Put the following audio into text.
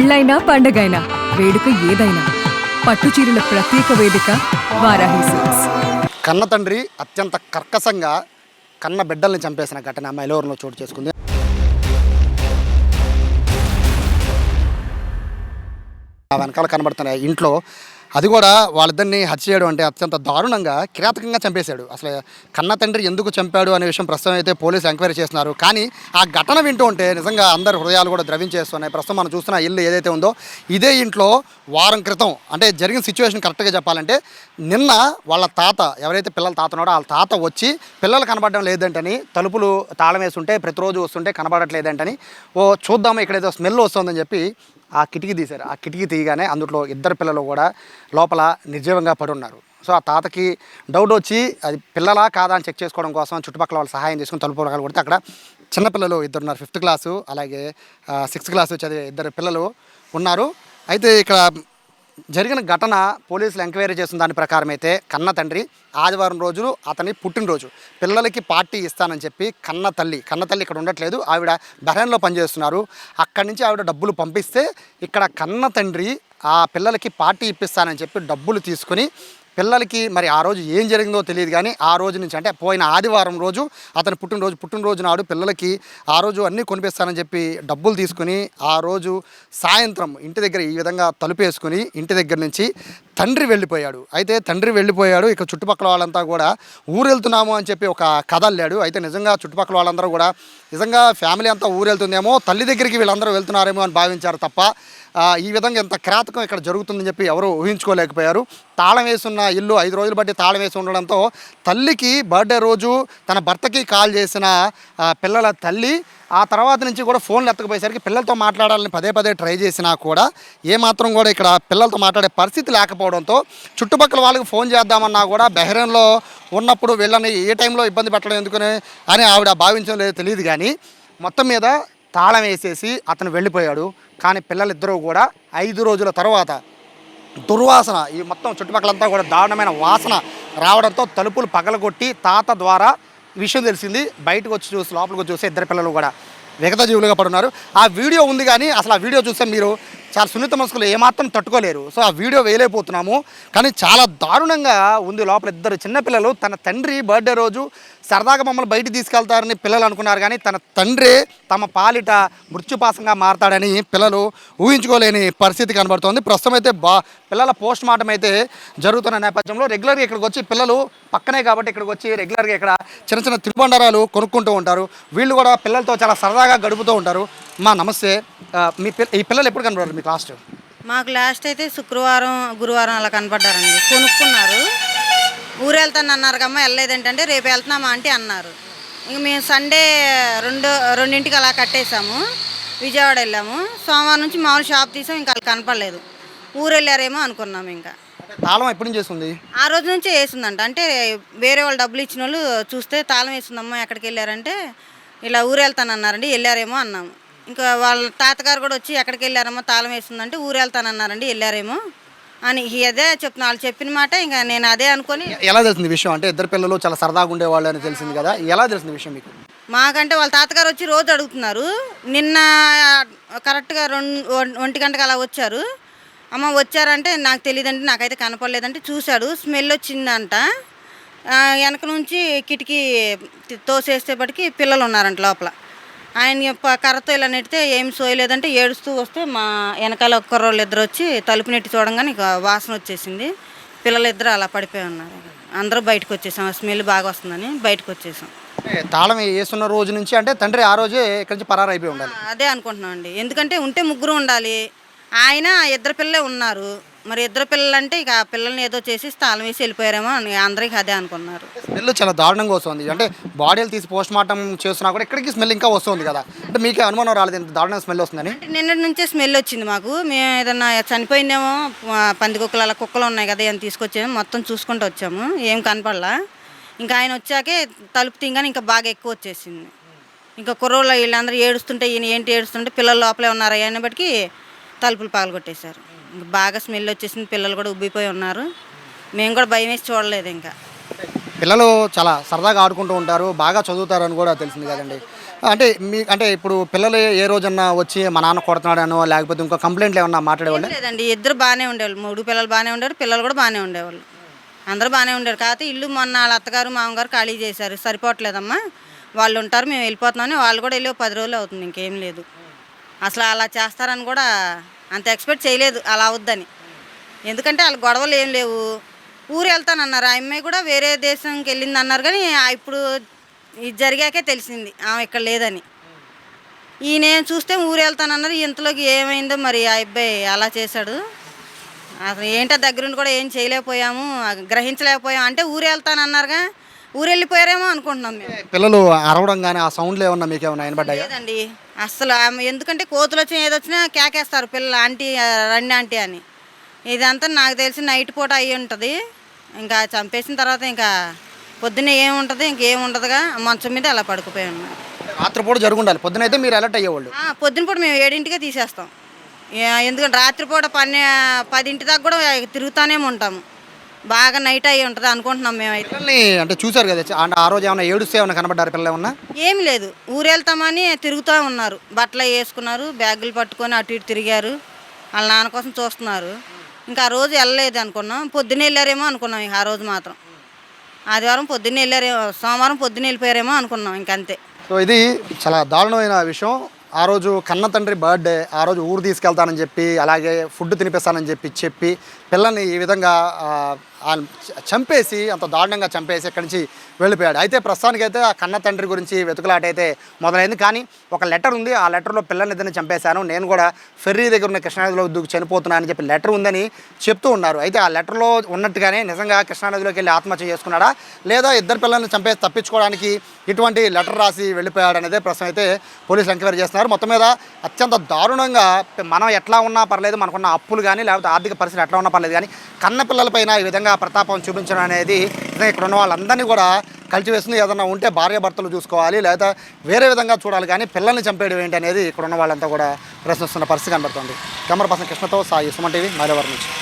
పెళ్ళైనా పండగైనా వేడుక ఏదైనా పట్టు చీరల ప్రత్యేక వేదిక వారాహి సిల్క్స్ కన్న తండ్రి అత్యంత కర్కశంగా కన్న బిడ్డల్ని చంపేసిన ఘటన మైలవరంలో చోటు చేసుకుంది. వెనకాల కనబడుతున్నాయి ఇంట్లో అది కూడా వాళ్ళిద్దరిని హత్య చేయడం అంటే అత్యంత దారుణంగా కిరాతకంగా చంపేశాడు. అసలు కన్న తండ్రి ఎందుకు చంపాడు అనే విషయం ప్రస్తుతం అయితే పోలీసు ఎంక్వైరీ చేస్తున్నారు. కానీ ఆ ఘటన వింటూ ఉంటే నిజంగా అందరి హృదయాలు కూడా ద్రవించేస్తున్నాయి. ప్రస్తుతం మనం చూస్తున్న ఇల్లు ఏదైతే ఉందో ఇదే ఇంట్లో వారం క్రితం అంటే జరిగిన సిచ్యువేషన్ కరెక్ట్గా చెప్పాలంటే నిన్న వాళ్ళ తాత ఎవరైతే పిల్లల తాత ఉన్నాడో వాళ్ళ తాత వచ్చి పిల్లలు కనబడడం లేదంటని తలుపులు తాళం వేస్తుంటే ప్రతిరోజు వస్తుంటే కనబడట్లేదంటని ఓ చూద్దాము ఇక్కడ ఏదో స్మెల్ వస్తుందని చెప్పి ఆ కిటికీ తీశారు. ఆ కిటికీ తీయగానే అందులో ఇద్దరు పిల్లలు కూడా లోపల నిర్జీవంగా పడి ఉన్నారు సో ఆ తాతకి డౌట్ వచ్చి అది పిల్లలా కాదా అని చెక్ చేసుకోవడం కోసం చుట్టుపక్కల వాళ్ళు సహాయం చేసుకుని తలుపు రకాలు కొడితే అక్కడ చిన్నపిల్లలు ఇద్దరు ఉన్నారు ఫిఫ్త్ క్లాసు అలాగే సిక్స్త్ క్లాసు చదివే ఇద్దరు పిల్లలు ఉన్నారు. అయితే ఇక్కడ జరిగిన ఘటన పోలీసులు ఎంక్వైరీ చేసిన దాని ప్రకారం అయితే కన్న తండ్రి ఆదివారం రోజు అతని పుట్టినరోజు. పిల్లలకి పార్టీ ఇస్తానని చెప్పి కన్న తల్లి కన్న తల్లి ఇక్కడ ఉండట్లేదు. ఆవిడ బహ్రెన్లో పనిచేస్తున్నారు. అక్కడి నుంచి ఆవిడ డబ్బులు పంపిస్తే ఇక్కడ కన్న తండ్రి ఆ పిల్లలకి పార్టీ ఇప్పిస్తానని చెప్పి డబ్బులు తీసుకుని పిల్లలకి మరి ఆ రోజు ఏం జరిగిందో తెలియదు కానీ ఆ రోజు నుంచి అంటే పోయిన ఆదివారం రోజు అతని పుట్టినరోజు పుట్టినరోజు నాడు పిల్లలకి ఆ రోజు అన్నీ కొనిపిస్తానని చెప్పి డబ్బులు తీసుకుని ఆ రోజు సాయంత్రం ఇంటి దగ్గర ఈ విధంగా తలుపేసుకుని ఇంటి దగ్గర నుంచి తండ్రి వెళ్ళిపోయాడు. అయితే తండ్రి వెళ్ళిపోయాడు. ఇక చుట్టుపక్కల వాళ్ళంతా కూడా ఊరు వెళ్తున్నాము అని చెప్పి ఒక కథ అల్లాడు అయితే నిజంగా చుట్టుపక్కల వాళ్ళందరూ కూడా నిజంగా ఫ్యామిలీ అంతా ఊరు వెళ్తుందేమో తల్లి దగ్గరికి వీళ్ళందరూ వెళ్తున్నారేమో అని భావించారు తప్ప ఈ విధంగా ఎంత క్రాతకం ఇక్కడ జరుగుతుందని చెప్పి ఎవరు ఊహించుకోలేకపోయారు. తాళం వేసున్న ఇల్లు ఐదు రోజులు బట్టి తాళం వేసి ఉండడంతో తల్లికి బర్త్డే రోజు తన భర్తకి కాల్ చేసిన పిల్లల తల్లి ఆ తర్వాత నుంచి కూడా ఫోన్లు ఎత్తకపోయేసరికి పిల్లలతో మాట్లాడాలని పదే పదే ట్రై చేసినా కూడా ఏమాత్రం కూడా ఇక్కడ పిల్లలతో మాట్లాడే పరిస్థితి లేకపోవడం లేకపోవడంతో చుట్టుపక్కల వాళ్ళకి ఫోన్ చేద్దామన్నా కూడా బెహ్రెన్లో ఉన్నప్పుడు వీళ్ళని ఏ టైంలో ఇబ్బంది పెట్టడం ఎందుకని అని ఆవిడ భావించడం తెలియదు కానీ మొత్తం మీద తాళం వేసేసి అతను వెళ్ళిపోయాడు. కానీ పిల్లలిద్దరూ కూడా ఐదు రోజుల తర్వాత దుర్వాసన ఈ మొత్తం చుట్టుపక్కలంతా కూడా దారుణమైన వాసన రావడంతో తలుపులు పగలగొట్టి తాత ద్వారా విషయం తెలిసింది. బయటకు వచ్చి చూసి లోపలికి వచ్చి చూసి ఇద్దరు పిల్లలు కూడా విగత జీవులుగా పడున్నారు. ఆ వీడియో ఉంది కానీ అసలు ఆ వీడియో చూస్తే మీరు చాలా సున్నిత మనసులు ఏమాత్రం తట్టుకోలేరు. సో ఆ వీడియో వేయలేకపోతున్నాము. కానీ చాలా దారుణంగా ఉంది లోపల ఇద్దరు చిన్నపిల్లలు తన తండ్రి బర్త్డే రోజు సరదాగా మమ్మల్ని బయటికి తీసుకెళ్తారని పిల్లలు అనుకున్నారు. కానీ తన తండ్రి తమ పాలిట మృత్యుపాసంగా మారతాడని పిల్లలు ఊహించుకోలేని పరిస్థితి కనబడుతోంది. ప్రస్తుతం అయితే బా పిల్లల పోస్ట్ మార్టం అయితే జరుగుతున్న నేపథ్యంలో రెగ్యులర్గా ఇక్కడికి వచ్చి పిల్లలు పక్కనే కాబట్టి ఇక్కడికి వచ్చి రెగ్యులర్గా ఇక్కడ చిన్న చిన్న తిరుబండారాలు కొనుక్కుంటూ ఉంటారు. వీళ్ళు కూడా పిల్లలతో చాలా సరదాగా గడుపుతూ ఉంటారు. మా నమస్తే. మీ పిల్ల ఈ పిల్లలు ఎప్పుడు కనబడారు మీకు లాస్ట్ మాకు లాస్ట్ అయితే శుక్రవారం గురువారం అలా కనపడ్డారండి. కొనుక్కున్నారు. ఊరు వెళ్తాను అన్నారు కమ్మ వెళ్ళలేదేంటంటే రేపు వెళ్తున్నామా అంటే అన్నారు. ఇంక మేము సండే రెండు రెండింటికి అలా కట్టేసాము విజయవాడ వెళ్ళాము. సోమవారం నుంచి మామూలు షాప్ తీసాం ఇంకా వాళ్ళు కనపడలేదు. ఊరు వెళ్ళారేమో అనుకున్నాం ఇంకా. తాళం ఎప్పటి నుంచి చేస్తుంది ఆ రోజు నుంచే వేసిందంట. అంటే వేరే వాళ్ళు డబ్బులు ఇచ్చిన వాళ్ళు చూస్తే తాళం వేసిందమ్మా ఎక్కడికి వెళ్ళారంటే ఇలా ఊరు వెళ్తాను అన్నారండి వెళ్ళారేమో అన్నాము. ఇంకా వాళ్ళ తాతగారు కూడా వచ్చి ఎక్కడికి వెళ్ళారమ్మా తాళం వేసిందంటే ఊరు వెళ్తానన్నారండి వెళ్ళారేమో అని. అదే చెప్తున్నా వాళ్ళు చెప్పిన మాట ఇంకా నేను అదే అనుకొని ఎలా తెలిసింది విషయం? అంటే ఇద్దరు పిల్లలు చాలా సరదాగా ఉండేవాళ్ళు అని తెలిసింది కదా. ఎలా తెలిసింది విషయం మీకు? మాకంటే వాళ్ళ తాతగారు వచ్చి రోజు అడుగుతున్నారు. నిన్న కరెక్ట్గా రెండు ఒంటి గంటకు అలా వచ్చారు. అమ్మ వచ్చారంటే నాకు తెలియదంటే నాకైతే కనపడలేదంటే చూశాడు. స్మెల్ వచ్చిందంట. వెనక నుంచి కిటికీ తోసేసేపటికి పిల్లలు ఉన్నారంట లోపల. ఆయన కర్రతో ఇలా నెట్టితే ఏం సోయలేదంటే ఏడుస్తూ వస్తే మా వెనకాల కుర్రోళ్ళు ఇద్దరు వచ్చి తలుపు నెట్టి చూడంగానే ఇక వాసన వచ్చేసింది. పిల్లలిద్దరు అలా పడిపోయి ఉన్నారు. అందరూ బయటకు వచ్చేసాం. ఆ స్మెల్ బాగా వస్తుందని బయటకు వచ్చేసాం. తాళం వేస్తున్న రోజు నుంచి అంటే తండ్రి ఆ రోజే ఇక్కడి నుంచి పరారు అయిపోయి ఉండాలి. అదే అనుకుంటున్నాం అండి ఎందుకంటే ఉంటే ముగ్గురు ఉండాలి. ఆయన ఇద్దరు పిల్లలే ఉన్నారు. మరి ఇద్దరు పిల్లలు అంటే ఇక ఆ పిల్లల్ని ఏదో చేసి తాళం వేసి వెళ్ళిపోయారేమో అని అందరికి అదే అనుకున్నారు. స్మెల్ చాలా దారుణంగా వస్తుంది. అంటే బాడీలు తీసి పోస్ట్ మార్టం చేస్తున్నా కూడా ఇక్కడికి స్మెల్ ఇంకా వస్తుంది కదా. అంటే మీకే అనుమానం రాలేదు ఇంత దారుణంగా స్మెల్ వస్తుందని? నిన్నటి నుంచే స్మెల్ వచ్చింది మాకు. మేము ఏదన్నా చనిపోయిందేమో పంది కుక్కలు అలా కుక్కలు ఉన్నాయి కదా ఏం తీసుకొచ్చాము మొత్తం చూసుకుంటూ వచ్చాము. ఏం కనపడలా. ఇంకా ఆయన వచ్చాకే తలుపు తీగానే ఇంకా బాగా ఎక్కువ వచ్చేసింది. ఇంకా కుర్రోళ్ళు వీళ్ళందరూ ఏడుస్తుంటే ఈయన ఏంటి ఏడుస్తుంటే పిల్లలు లోపలే ఉన్నారు అయిన బట్టి తలుపులు పగలగొట్టేశారు. బాగా స్మెల్ వచ్చేసింది పిల్లలు కూడా ఉబ్బిపోయి ఉన్నారు. మేము కూడా భయం వేసి చూడలేదు ఇంకా. పిల్లలు చాలా సరదాగా ఆడుకుంటూ ఉంటారు బాగా చదువుతారు అని కూడా తెలిసింది కదండి. అంటే మీ అంటే ఇప్పుడు పిల్లలు ఏ రోజన్నా వచ్చి మా నాన్న కొడుతున్నాడనో లేకపోతే ఇంకో కంప్లైంట్లు ఏమన్నా మాట్లాడేవాళ్ళు? లేదండి ఇద్దరు బాగానే ఉండేవాళ్ళు మూడు పిల్లలు బాగానే ఉండేవారు పిల్లలు కూడా బాగానే ఉండేవాళ్ళు. అందరూ బాగానే ఉండేవారు. కాకపోతే ఇల్లు మొన్న వాళ్ళ అత్తగారు మామగారు ఖాళీ చేశారు సరిపోవట్లేదమ్మా. వాళ్ళు ఉంటారు మేము వెళ్ళిపోతున్నామని వాళ్ళు కూడా వెళ్ళి పది రోజులు అవుతుంది ఇంకేం లేదు. అసలు అలా చేస్తారని కూడా అంత ఎక్స్పెక్ట్ చేయలేదు అలా అవుద్దని. ఎందుకంటే వాళ్ళ గొడవలు ఏం లేవు. ఊరు వెళ్తానన్నారు ఆ అమ్మాయి కూడా వేరే దేశంకి వెళ్ళింది అన్నారు కానీ ఇప్పుడు ఇది జరిగాకే తెలిసింది. ఆమె ఇక్కడ లేదని. ఈయన చూస్తే ఊరు వెళ్తానన్నారు ఇంతలోకి ఏమైందో మరి ఆ అబ్బాయి అలా చేశాడు. అసలు ఏంటో దగ్గరుండి కూడా ఏం చేయలేకపోయాము గ్రహించలేకపోయాము. అంటే ఊరు వెళ్తానన్నారుగా ఊరు వెళ్ళిపోయారేమో అనుకుంటున్నాం మేము. పిల్లలు అరవడం కానీ ఆ సౌండ్లు ఏమన్నా మీకు ఏమన్నా వినబడ్డాయా? లేదండి. అసలు ఆమె ఎందుకంటే కోతులు వచ్చినా ఏదొచ్చినా కేకేస్తారు పిల్లలు ఆంటీ రండి ఆంటీ అని. ఇదంతా నాకు తెలిసి నైట్ పూట అయ్యి ఉంటుంది. ఇంకా చంపేసిన తర్వాత ఇంకా పొద్దున్నే ఏముంటుంది ఇంకేం ఉండదుగా మంచం మీద అలా పడుకుపోయి ఉన్నాం రాత్రిపూట జరుగుండాలి. పొద్దునైతే మీరు అలర్ట్ అయ్యేవాళ్ళు. ఆ, పొద్దున పూట మేము ఏడింటికే తీసేస్తాం. ఏ- ఎందుకంటే రాత్రిపూట పన్నె పదింటి దాకా కూడా తిరుగుతానే ఉంటాము. బాగా నైట్ అయ్యి ఉంటుంది అనుకుంటున్నాం మేమైతే. పిల్లల్ని అంటే చూశారు కదా అంటే ఆ రోజు ఏమైనా ఏడుస్తే ఏమైనా కనబడ్డారు పిల్లలు ఏమన్నా? ఏం లేదు. ఊరు వెళ్తామని తిరుగుతూ ఉన్నారు. బట్టలు వేసుకున్నారు బ్యాగులు పట్టుకొని అటు ఇటు తిరిగారు. వాళ్ళ నాన్న కోసం చూస్తున్నారు. ఇంకా ఆ రోజు వెళ్ళలేదు అనుకున్నాం. పొద్దున్న వెళ్ళారేమో అనుకున్నాం ఇక ఆ రోజు మాత్రం. ఆదివారం పొద్దున్న వెళ్ళారేమో సోమవారం పొద్దున్న వెళ్ళిపోయారేమో అనుకున్నాం ఇంకంతే సో ఇది చాలా దారుణమైన విషయం. ఆ రోజు కన్న తండ్రి బర్త్డే ఆ రోజు ఊరు తీసుకెళ్తానని చెప్పి అలాగే ఫుడ్ తినిపిస్తానని చెప్పి చెప్పి పిల్లల్ని ఈ విధంగా చంపేసి అంత దారుణంగా చంపేసి ఇక్కడి నుంచి వెళ్ళిపోయాడు. అయితే ప్రస్తుతానికైతే ఆ కన్న తండ్రి గురించి వెతుకులాట అయితే మొదలైంది. కానీ ఒక లెటర్ ఉంది. ఆ లెటర్లో పిల్లల్ని ఇద్దరిని చంపేశాను. నేను కూడా ఫెర్రీ దగ్గర ఉన్న కృష్ణానదిలో దూకి చనిపోతున్నానని చెప్పి లెటర్ ఉందని చెప్తూ ఉన్నారు. అయితే ఆ లెటర్లో ఉన్నట్టుగానే నిజంగా కృష్ణానదిలోకి వెళ్ళి ఆత్మహత్య చేసుకున్నాడా? లేదా ఇద్దరు పిల్లల్ని చంపేసి తప్పించుకోవడానికి ఇటువంటి లెటర్ రాసి వెళ్ళిపోయాడు అనేది ప్రస్తుతం అయితే పోలీసులు ఎంక్వైరీ చేస్తున్నారు. మొత్తం మీద అత్యంత దారుణంగా మనం ఎట్లా ఉన్నా పర్లేదు మనకున్న అప్పులు కానీ లేకపోతే ఆర్థిక పరిస్థితి ఎట్లా ఉన్నా పర్లేదు కానీ కన్న పిల్లలపైన ఈ విధంగా ప్రతాపం చూపించడం అనేది ఇక్కడ ఉన్న వాళ్ళందరినీ కూడా కలిసివేస్తుంది ఏదన్నా ఉంటే భార్యభర్తలు చూసుకోవాలి లేదా వేరే విధంగా చూడాలి కానీ పిల్లల్ని చంపేయడం ఏంటి అనేది ఇక్కడ ఉన్న వాళ్ళంతా కూడా ప్రశ్నిస్తున్న పరిస్థితి కనబడుతుంది. కెమెరా పర్సన్ కృష్ణతో సాయి సుమన్ టీవీ మైలవరం నుంచి.